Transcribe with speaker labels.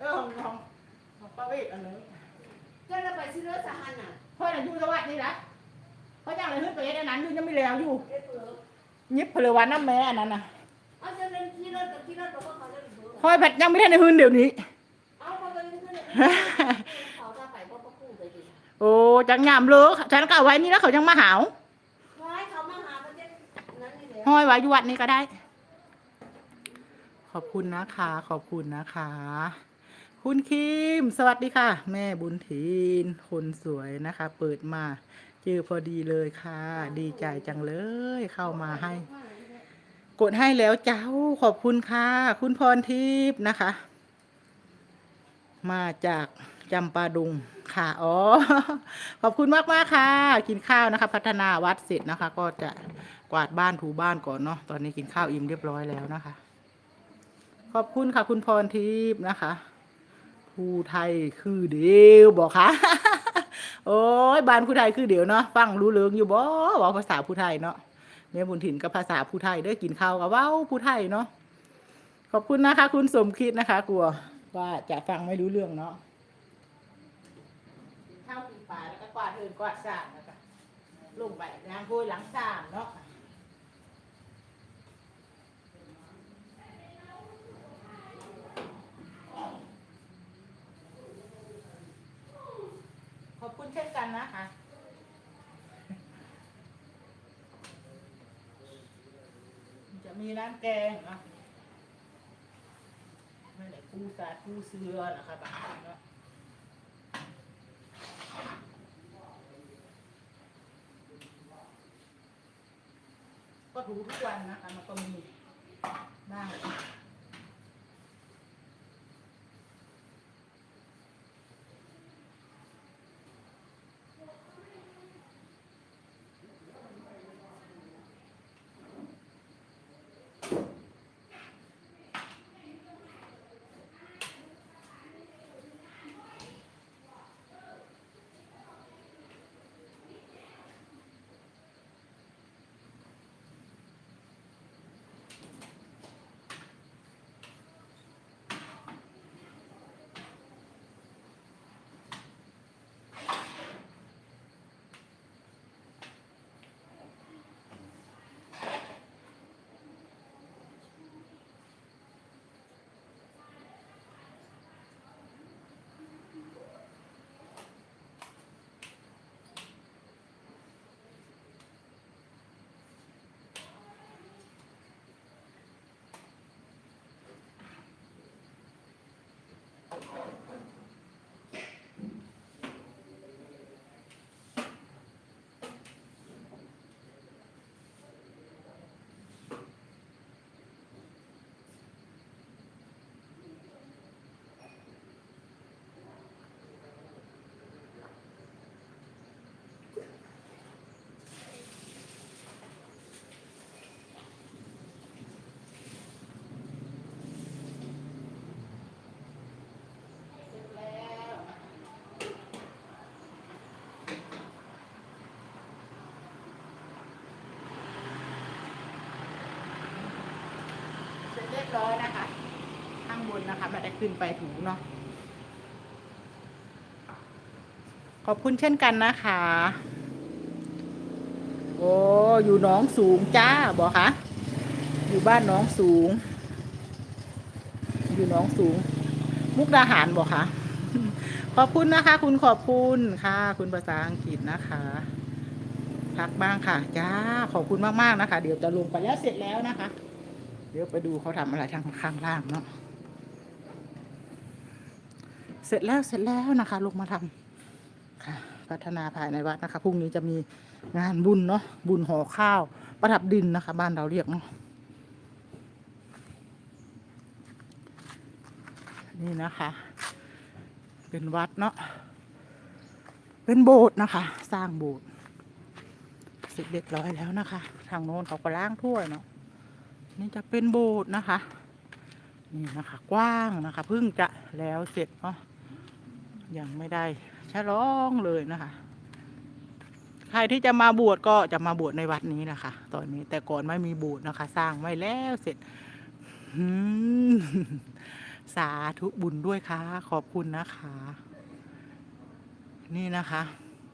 Speaker 1: เออของของของป้าเวทอันนี้
Speaker 2: ก็เราไปซื้อรถสาหันอะ
Speaker 1: เพื่อนอยู่สวัสดีนะเขายังเลยขึ้นไปอันนั้นอยู่ยังไม่แล้วอยู่
Speaker 2: เด็กเปิด
Speaker 1: ยิบเพลวันน้ำแม่อันนั้นน่ะ
Speaker 2: เอาจะเล่นที่รถกับที่รถบอกว่าเขาจะเปิด
Speaker 1: คอยผัดยังไม่ได้ในหืนเดี๋ยวนี้
Speaker 2: เอาเขาไปเล่นที่รถเขาจะไปพ่อพ่อคู่ไปดิ
Speaker 1: โอ้จังยามเลิกฉันก็เอาไว้นี่แล้วเขายังมาหาว
Speaker 2: ร้ายเขามาหาประเทศนั้นนี่แล้ว
Speaker 1: ห้อยไว้อยู่วัดนี้ก็ได้ ขอบคุณนะคะ ขอบคุณนะคะ คุณคิม สวัสดีค่ะ แม่บุญถีนคนสวยนะคะ เปิดมาเจอพอดีเลยค่ะ ดีใจจังเลยเข้ามาให้ กดให้แล้วเจ้า ขอบคุณค่ะ คุณพรทิพย์นะคะ มาจากจำปาดุงค่ะ อ๋อ ขอบคุณมากมากค่ะ กินข้าวนะคะ พัฒนาวัดเสร็จนะคะ ก็จะกวาดบ้านถูบ้านก่อนเนาะ ตอนนี้กินข้าวอิ่มเรียบร้อยแล้วนะคะ ขอบคุณค่ะ คุณพรทิพย์นะคะ ผู้ไทยคือเดียวบอกค่ะ โอ้ยบ้านผู้ไทยคือเดียวเนาะฟังรู้เรื่องอยู่บ่บอกภาษาผู้ไทยเนาะแม่บุญถิ่นกับภาษาผู้ไทยเด้กินข้าวกับว้าผู้ไทยเนาะขอบคุณนะคะ คุณสมคิดนะคะ กลัวว่าจะฟังไม่รู้เรื่องเนาะข้าวปีป่าแล้วก็กวาดเอินกวาดสามนะคะลงไปล้างถ้วยล้างสามเนาะ ขอบคุณ เช่นกันนะคะ จะมีร้านแกงนะไม่ได้ปูสาดปูเสือนะคะบางคนเนาะก็ถูทุกวันนะคะมันก็มีบ้าง เรียบร้อยนะคะ ข้างบนนะคะไม่ได้ขึ้นไปถูเนาะขอบคุณเช่นกันนะคะ โอ้อยู่น้องสูงจ้าบอกคะอยู่บ้านน้องสูง อยู่น้องสูง มุกดาหารบอกคะขอบคุณนะคะ คุณขอบคุณค่ะ คุณภาษาอังกฤษนะคะพักบ้างค่ะ จ้า ขอบคุณมาก ๆ นะคะ เดี๋ยวจะลงไปแล้วเสร็จแล้วนะคะ เดี๋ยวไปดูเขาทำอะไรทางข้างล่างเนาะเสร็จแล้วเสร็จแล้วนะคะลงมาทำค่ะพัฒนาภายในวัดนะคะพรุ่งนี้จะมีงานบุญเนาะบุญห่อข้าว ประดับดินนะคะ บ้านเราเรียกเนาะนี่นะคะ เป็นวัดเนาะเป็นโบสถ์นะคะ สร้างโบสถ์เสร็จเรียบร้อยแล้วนะคะ ทางโน้นเขาก็ล้างถ้วยเนาะ นี่จะเป็นโบสถ์นะคะ นี่นะคะ กว้างนะคะเพิ่งจะแล้วเสร็จเนาะยังไม่ได้ฉลองเลยนะคะ ใครที่จะมาบวชก็จะมาบวชในวัดนี้นะคะ ตอนนี้แต่ก่อนไม่มีโบสถ์นะคะ สร้างไม่แล้วเสร็จสาธุบุญด้วยค่ะ ขอบคุณนะคะ นี่นะคะ